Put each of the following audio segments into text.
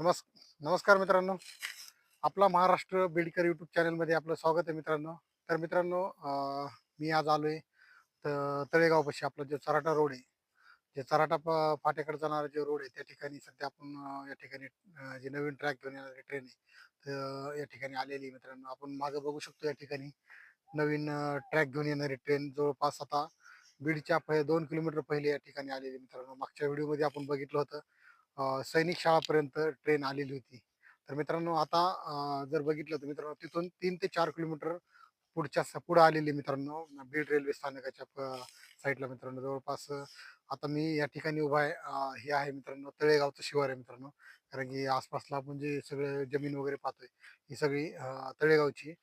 नमस् नमस्कार मित्रांनो. आपला महाराष्ट्र बेडकर यूट्यूब चॅनलमध्ये आपलं स्वागत आहे मित्रांनो. तर मित्रांनो मी आज आलो आहे तर तळेगावपाशी आपला जो चराटा रोड आहे. जे चराटा फाट्याकडे जाणारा जो रोड आहे त्या ठिकाणी सध्या आपण या ठिकाणी जे नवीन ट्रॅक घेऊन येणारी ट्रेन आहे तर या ठिकाणी आलेली आहे मित्रांनो. आपण मागं बघू शकतो या ठिकाणी नवीन ट्रॅक घेऊन येणारी ट्रेन जवळपास आता बीडच्या पहिले दोन किलोमीटर पहिले या ठिकाणी आलेली मित्रांनो. मागच्या व्हिडिओमध्ये आपण बघितलं होतं. सैनिक शाळापर्यंत ट्रेन आलेली होती. तर मित्रांनो आता जर बघितलं तर मित्रांनो तिथून तीन ते चार किलोमीटर पुढच्या स- पुढं आलेली मित्रांनो बीड रेल्वे स्थानकाच्या प- साईडला मित्रांनो जवळपास आता मी या ठिकाणी उभा आहे हे आहे मित्रांनो तळेगावचं शिवार आहे मित्रांनो. कारण की आसपासला आपण जे सगळं जमीन वगैरे पाहतोय ही सगळी तळेगावची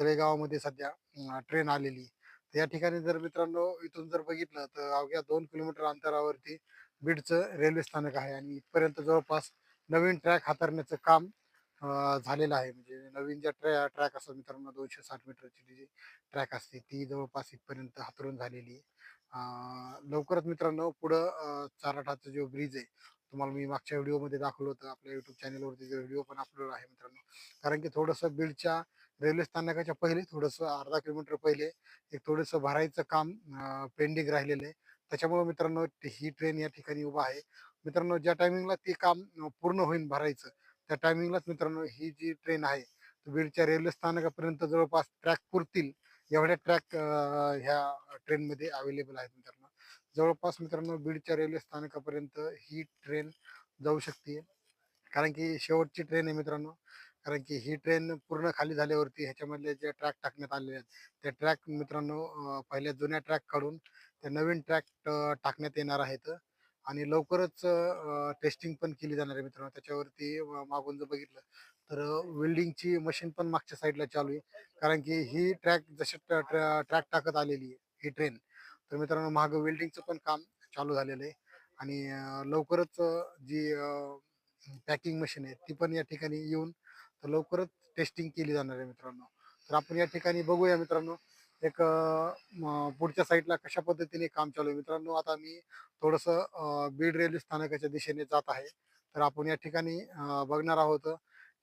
तळेगावामध्ये सध्या ट्रेन आलेली. तर या ठिकाणी जर मित्रांनो इथून जर बघितलं तर अवघ्या दोन किलोमीटर अंतरावरती बीडचं रेल्वे स्थानक आहे आणि इथपर्यंत जवळपास नवीन ट्रॅक हाताळण्याचं काम झालेलं आहे. म्हणजे नवीन ज्या ट्रॅ ट्रॅक असतात मित्रांनो दोनशे साठ मीटरची जी ट्रॅक असते ती जवळपास इथपर्यंत हातरून झालेली आहे. लवकरच मित्रांनो पुढं चाराठाचा जो ब्रिज आहे तुम्हाला मी मागच्या व्हिडिओमध्ये दाखवलं होतं आपल्या युट्यूब चॅनलवरती जो व्हिडिओ पण अपलोड आहे मित्रांनो. कारण की थोडंसं बीडच्या रेल्वे स्थानकाच्या पहिले थोडंसं अर्धा किलोमीटर पहिले एक थोडंसं भरायचं काम पेंडिंग राहिलेलं आहे. त्याच्यामुळे मित्रांनो ही ट्रेन या ठिकाणी उभा आहे. मित्रांनो ज्या टायमिंगला ते काम पूर्ण होईल भरायचं त्या टायमिंगलाच मित्रांनो ही जी ट्रेन आहे बीडच्या रेल्वे स्थानकापर्यंत जवळपास ट्रॅक पुरतील एवढ्या ट्रॅक ह्या ट्रेनमध्ये अवेलेबल आहेत मित्रांनो. जवळपास मित्रांनो बीडच्या रेल्वे स्थानकापर्यंत ही ट्रेन जाऊ शकते. कारण की शेवटची ट्रेन आहे मित्रांनो. कारण की ही ट्रेन पूर्ण खाली झाल्यावरती ह्याच्यामधले जे ट्रॅक टाकण्यात आलेले आहेत ते ट्रॅक मित्रांनो पहिल्या जुन्या ट्रॅक काढून ते नवीन ट्रॅक टाकण्यात येणार आहेत. आणि लवकरच टेस्टिंग पण केली जाणार आहे मित्रांनो. त्याच्यावरती मागून जर बघितलं तर वेल्डिंगची मशीन पण मागच्या साईडला चालू आहे. कारण की ही ट्रॅक जशी ट्रॅक टाकत आलेली आहे ही ट्रेन तर मित्रांनो मागं वेल्डिंगचं पण काम चालू झालेलं आहे. आणि लवकरच जी पॅकिंग मशीन आहे ती पण या ठिकाणी येऊन तर लवकरच टेस्टिंग केली जाणार आहे मित्रांनो. तर आपण या ठिकाणी बघूया मित्रांनो एक पुढच्या साईडला कशा पद्धतीने काम चालू आहे? मित्रांनो आता मी थोडंसं बीड रेल्वे स्थानकाच्या दिशेने जात आहे. तर आपण या ठिकाणी बघणार आहोत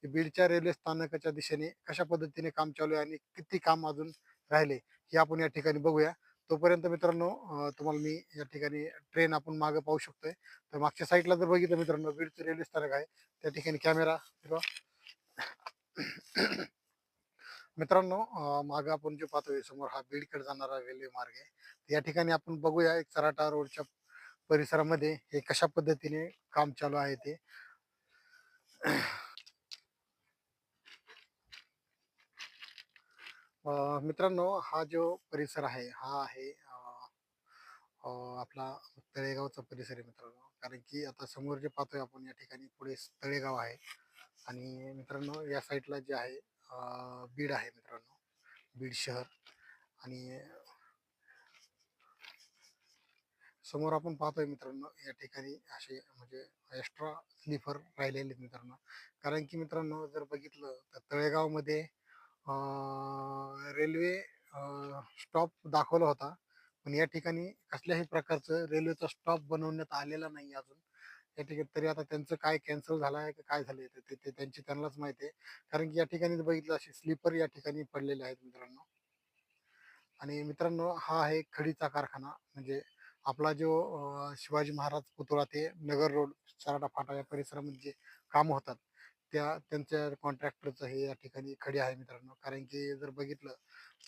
की बीडच्या रेल्वे स्थानकाच्या दिशेने कशा पद्धतीने काम चालू आहे आणि किती काम अजून राहिले हे आपण या ठिकाणी बघूया. तोपर्यंत मित्रांनो तुम्हाला मी या ठिकाणी ट्रेन आपण मागे पाहू शकतोय. तर मागच्या साईडला जर बघितलं मित्रांनो बीडचं रेल्वे स्थानक आहे. त्या ठिकाणी कॅमेरा मित्रांनो मागं आपण जे पाहतोय समोर हा बीडकडे जाणारा रेल्वे मार्ग आहे. या ठिकाणी आपण बघूया एक चराटा रोडच्या परिसरामध्ये हे कशा पद्धतीने काम चालू आहे ते. मित्रांनो हा जो परिसर आहे हा आहे आपला तळेगावचा परिसर आहे मित्रांनो. कारण की आता समोर जे पाहतोय आपण या ठिकाणी पुढे तळेगाव आहे. आणि मित्रांनो या साईडला जे आहे बीड आहे मित्रांनो. बीड शहर. आणि समोर आपण पाहतोय मित्रांनो या ठिकाणी असे म्हणजे एक्स्ट्रा स्लीपर राहिलेले आहेत मित्रांनो. कारण की मित्रांनो जर बघितलं तर तळेगावमध्ये रेल्वे स्टॉप दाखवला होता. पण या ठिकाणी कसल्याही प्रकारचं रेल्वेचा स्टॉप बनवण्यात आलेला नाही अजून. या ठिकाणी तरी आता त्यांचं काय कॅन्सल झालं आहे का काय झालंय आहे ते त्यांची त्यांनाच माहिती आहे. कारण की या ठिकाणी बघितलं असे स्लीपर या ठिकाणी पडलेले आहेत मित्रांनो. आणि मित्रांनो हा आहे खडीचा कारखाना. म्हणजे आपला जो शिवाजी महाराज पुतळा ते नगर रोड सराडा फाटा या परिसरामध्ये जे काम होतात त्या त्यांच्या कॉन्ट्रॅक्टरचं हे या ठिकाणी खडी आहे मित्रांनो. कारण की जर बघितलं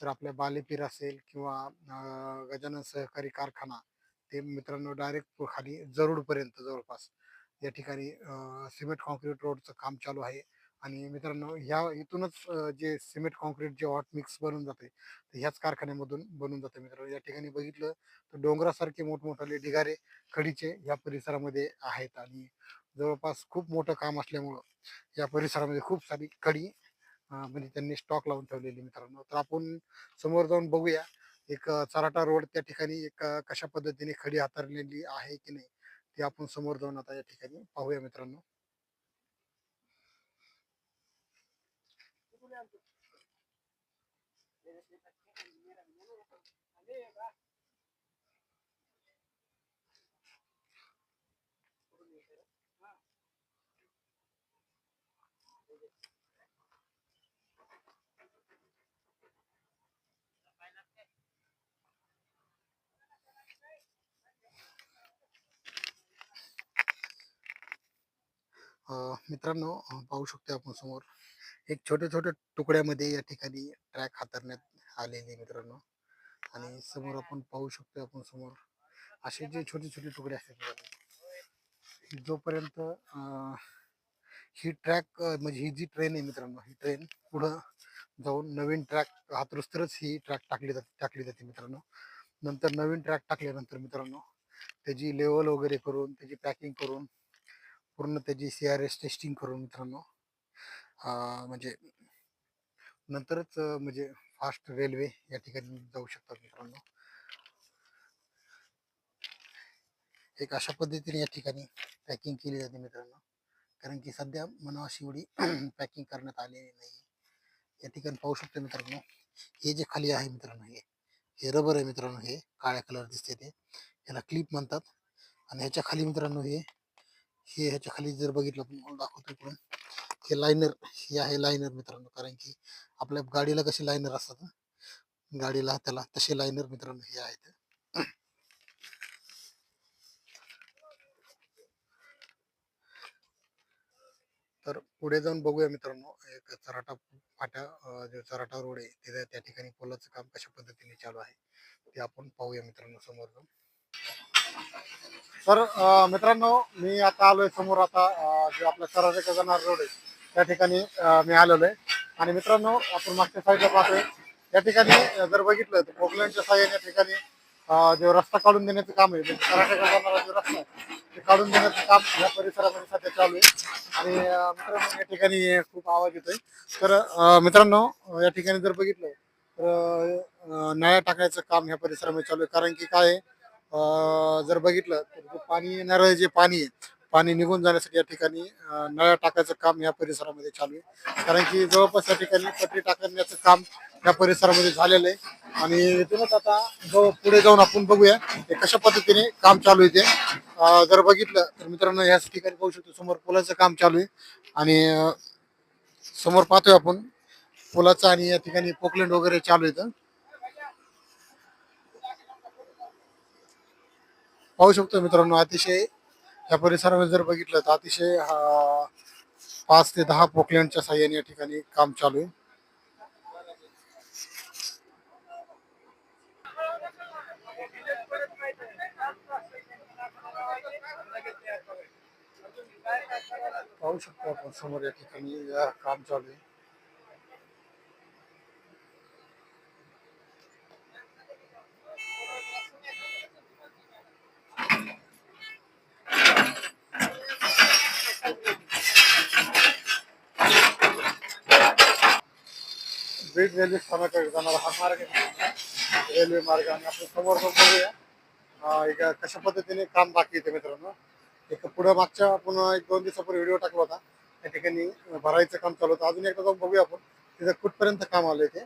तर आपल्या बालेपीर असेल किंवा गजानन सहकारी कारखाना ते मित्रांनो डायरेक्ट खाली जरूडपर्यंत जवळपास या ठिकाणी सिमेंट कॉन्क्रीट रोडचं काम चालू आहे. आणि मित्रांनो ह्या इथूनच जे सिमेंट कॉन्क्रीट जे हॉट मिक्स बनून जाते तर ह्याच कारखान्यामधून बनून जाते मित्रांनो. या ठिकाणी बघितलं तर डोंगरासारखे मोठमोठाले ढिगारे खडीचे या परिसरामध्ये आहेत. आणि जवळपास खूप मोठं काम असल्यामुळं या परिसरामध्ये खूप सारी कडी म्हणजे त्यांनी स्टॉक लावून ठेवलेली मित्रांनो. तर आपण समोर जाऊन बघूया. एक चराटा रोड त्या ठिकाणी एक कशा पद्धतीने खडी हाताळलेली आहे की नाही ते आपण समोर जाऊन आता या ठिकाणी पाहूया मित्रांनो. मित्रांनो पाहू शकतो आपण समोर एक छोट्या छोट्या तुकड्यामध्ये या ठिकाणी ट्रॅक हातरण्यात आलेले मित्रांनो. आणि समोर आपण पाहू शकतो आपण समोर असे जे छोटे छोटे तुकडे असतात जोपर्यंत ही ट्रॅक म्हणजे ही जी ट्रेन आहे मित्रांनो ही ट्रेन पुढं जाऊन नवीन ट्रॅक हातरुस्तरच ही ट्रॅक टाकली जाते टाकली जाते मित्रांनो. नंतर नवीन ट्रॅक टाकल्यानंतर मित्रांनो त्याची लेवल वगैरे करून त्याची पॅकिंग करून पूर्ण त्याची सी आर एस टेस्टिंग करून मित्रांनो. म्हणजे नंतरच म्हणजे फास्ट रेल्वे या ठिकाणी जाऊ शकतात मित्रांनो. एक अशा पद्धतीने या ठिकाणी पॅकिंग केली जाते मित्रांनो. कारण की सध्या मनावाशी एवढी पॅकिंग करण्यात आलेली नाही. या ठिकाणी पाहू शकतो मित्रांनो हे जे खाली आहे मित्रांनो हे हे रबर आहे मित्रांनो हे काळ्या कलर दिसते ते. याला क्लिप म्हणतात. आणि ह्याच्या खाली मित्रांनो हे हे ह्याच्या खाली जर बघितलं आपण दाखवतो इकडून हे लायनर हे आहे लायनर मित्रांनो. कारण की आपल्या गाडीला कसे लायनर असतात गाडीला त्याला तसे लायनर मित्रांनो हे आहेत. तर पुढे जाऊन बघूया मित्रांनो एक चराटा फाट्या जो चराटा रोड आहे तिथे त्या ठिकाणी पोलाचं काम कशा पद्धतीने चालू आहे ते आपण पाहूया मित्रांनो समोर जाऊन. तर मित्रांनो मी आता आलोय समोर आता जे आपला चराटा जाणार रोड आहे त्या ठिकाणी मी आलेलो आहे. आणि मित्रांनो आपण मागच्या साईडला पाहतोय या ठिकाणी जर बघितलं तर पोकलँडच्या साह्याने या ठिकाणी जो रस्ता काढून देण्याचं काम आहे म्हणजे चराट्याकडे जाणारा जो रस्ता आहे ते काढून देण्याचं काम या परिसरामध्ये सध्या चालू आहे. आणि मित्रांनो या ठिकाणी खूप आवाज येतोय. तर मित्रांनो या ठिकाणी जर बघितलं तर नळ्या टाकायचं काम ह्या परिसरामध्ये चालू आहे. कारण की काय आहे, जर बघितलं तर जे पाणी येणारं जे पाणी आहे पाणी निघून जाण्यासाठी या ठिकाणी नळ्या टाकायचं काम या परिसरामध्ये चालू आहे. कारण की जवळपास या ठिकाणी पटरी टाकण्याचं काम या परिसरामध्ये झालेलं आहे. आणि इथूनच आता जो पुढे जाऊन आपण बघूया हे कशा पद्धतीने काम चालू आहे ते. जर बघितलं तर मित्रांनो याच ठिकाणी पाहू शकतो समोर पुलाचं काम चालू आहे. आणि समोर पाहतोय आपण पुलाचं आणि या ठिकाणी पोकलेंड वगैरे चालू येतं पाहू शकतो मित्रांनो अतिशय या परिसरामध्ये जर बघितलं तर अतिशय पाच ते दहा पोकलँडच्या साह्याने या ठिकाणी काम चालू आहे. पाहू शकतो आपण समोर या ठिकाणी काम चालू आहे. बीड रेल्वे स्थानकाकडे जाणारा हा मार्ग आहे. रेल्वे मार्ग आणि आपण समोर बघूया. एक कशा पद्धतीने काम बाकी येते मित्रांनो. एक पुढे मागच्या आपण एक दोन दिवसापूर्वी व्हिडिओ टाकला होता. त्या ठिकाणी भरायचं काम चालू होतं. अजून एकदा जाऊन बघूया आपण. तिथं कुठपर्यंत काम आलं ते.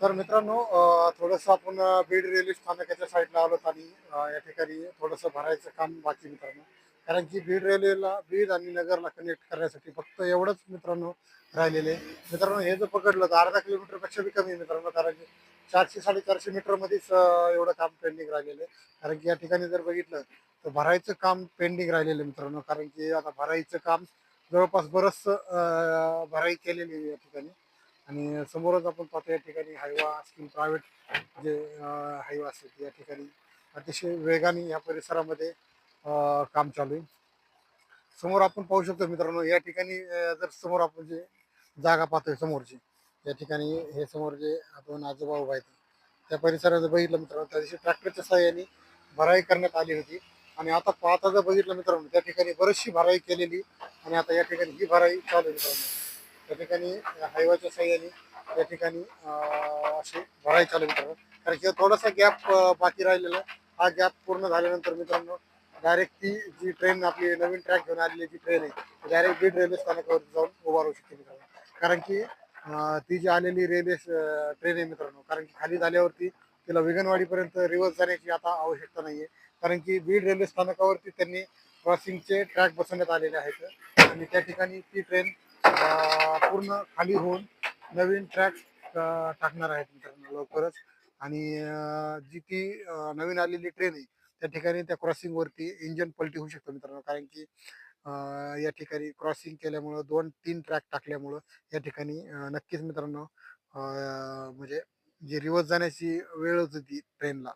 तर मित्रांनो थोडस थोडंसं आपण बीड रेल्वे स्थानकाच्या साईडला आलो आणि या ठिकाणी थोडंसं भरायचं काम बाकी मित्रांनो. कारण की बीड रेल्वेला बीड आणि नगरला कनेक्ट करण्यासाठी फक्त एवढंच मित्रांनो राहिलेले आहे. मित्रांनो हे जर पकडलं तर अर्धा किलोमीटरपेक्षा बी कमी आहे मित्रांनो कारण की चारशे साडेचारशे मीटरमध्येच एवढं काम पेंडिंग राहिलेलं आहे कारण की या ठिकाणी जर बघितलं तर भरायचं काम पेंडिंग राहिलेलं आहे मित्रांनो कारण की आता भरायचं काम जवळपास बरंच भराई केलेली आहे या ठिकाणी आणि समोरच आपण पाहतो या ठिकाणी हायवा असतील प्रायव्हेट जे हायवा असतील या ठिकाणी अतिशय वेगाने या परिसरामध्ये काम चालू आहे. समोर आपण पाहू शकतो मित्रांनो या ठिकाणी जर समोर आपण जे जागा पाहतोय समोरची या ठिकाणी हे समोर जे आपण आजोबा उभा आहेत त्या परिसरात बघितलं मित्रांनो त्या दिवशी ट्रॅक्टरच्या साह्याने भराई करण्यात आली होती. आणि आता पाहता जर बघितलं मित्रांनो त्या ठिकाणी बरीचशी भराई केलेली आणि आता या ठिकाणी ही भराई चालू आहे मित्रांनो. त्या ठिकाणी हायवाच्या साह्याने या ठिकाणी अशी भराई चालू मित्रांनो. कारण की थोडासा गॅप बाकी राहिलेला हा गॅप पूर्ण झाल्यानंतर मित्रांनो डायरेक्ट ती जी ट्रेन आपली नवीन ट्रॅक घेऊन आलेली जी ट्रेन आहे डायरेक्ट बीड रेल्वे स्थानकावरती जाऊन उभा राहू शकते मित्रांनो. कारण की ती जी आलेली रेल्वे ट्रेन आहे मित्रांनो कारण की खाली झाल्यावरती तिला विगनवाडीपर्यंत रिव्हर्स जाण्याची आता आवश्यकता नाहीये. कारण की बीड रेल्वे स्थानकावरती त्यांनी क्रॉसिंगचे ट्रॅक बसवण्यात आलेले आहेत. आणि त्या ठिकाणी ती ट्रेन पूर्ण खाली होऊन नवीन ट्रॅक टाकणार आहेत मित्रांनो लवकरच. आणि जी ती नवीन आलेली ट्रेन आहे त्या ठिकाणी त्या क्रॉसिंगवरती इंजन पलटी होऊ शकतो मित्रांनो. कारण की या ठिकाणी क्रॉसिंग केल्यामुळं दोन तीन ट्रॅक टाकल्यामुळं या ठिकाणी नक्कीच मित्रांनो म्हणजे जी रिवर्स जाण्याची वेळ होती ट्रेनला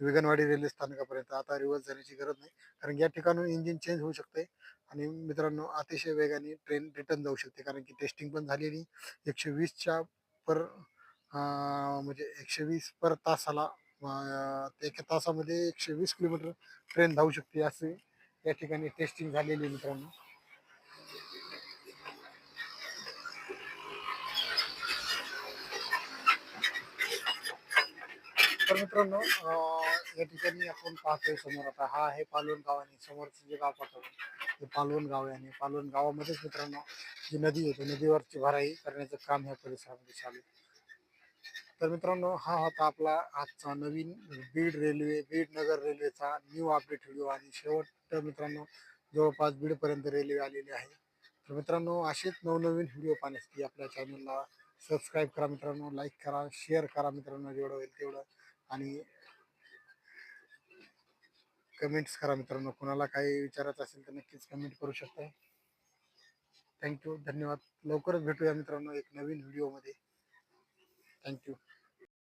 विगनवाडी रेल्वे स्थानकापर्यंत आता रिवर्स जाण्याची गरज नाही. कारण या ठिकाणून इंजिन चेंज होऊ शकते आणि मित्रांनो अतिशय वेगाने ट्रेन रिटर्न जाऊ शकते. कारण की टेस्टिंग पण झालेली एकशे वीसच्या पर म्हणजे एकशे वीस पर तासाला अं, एका तासामध्ये एकशे वीस किलोमीटर ट्रेन धावू शकते असे या ठिकाणी टेस्टिंग झालेली आहे मित्रांनो. तर मित्रांनो या ठिकाणी आपण पाहतोय समोर आता हा आहे पालवण गाव आणि समोरचं जे गाव पाहतो ते पालवण गाव आहे आणि पालवण गावामध्येच मित्रांनो जी नदी आहे ती नदीवरची भराई करण्याचं काम ह्या परिसरामध्ये चालू आहे. तर मित्रांनो हा होता आपला आजचा नवीन बीड रेल्वे बीड नगर रेल्वेचा न्यू अपडेट व्हिडिओ आणि शेवट मित्रांनो जवळपास बीडपर्यंत रेल्वे आलेली आहे. तर मित्रांनो असेच नवनवीन व्हिडिओ पाहण्यासाठी आपल्या चॅनलला सबस्क्राईब करा मित्रांनो लाईक करा शेअर करा मित्रांनो जेवढं होईल तेवढं. आणि कमेंट्स करा मित्रांनो कोणाला काही विचारायचं असेल तर नक्कीच कमेंट करू शकता. थँक्यू धन्यवाद. लवकरच भेटूया मित्रांनो एक नवीन व्हिडिओमध्ये थँक्यू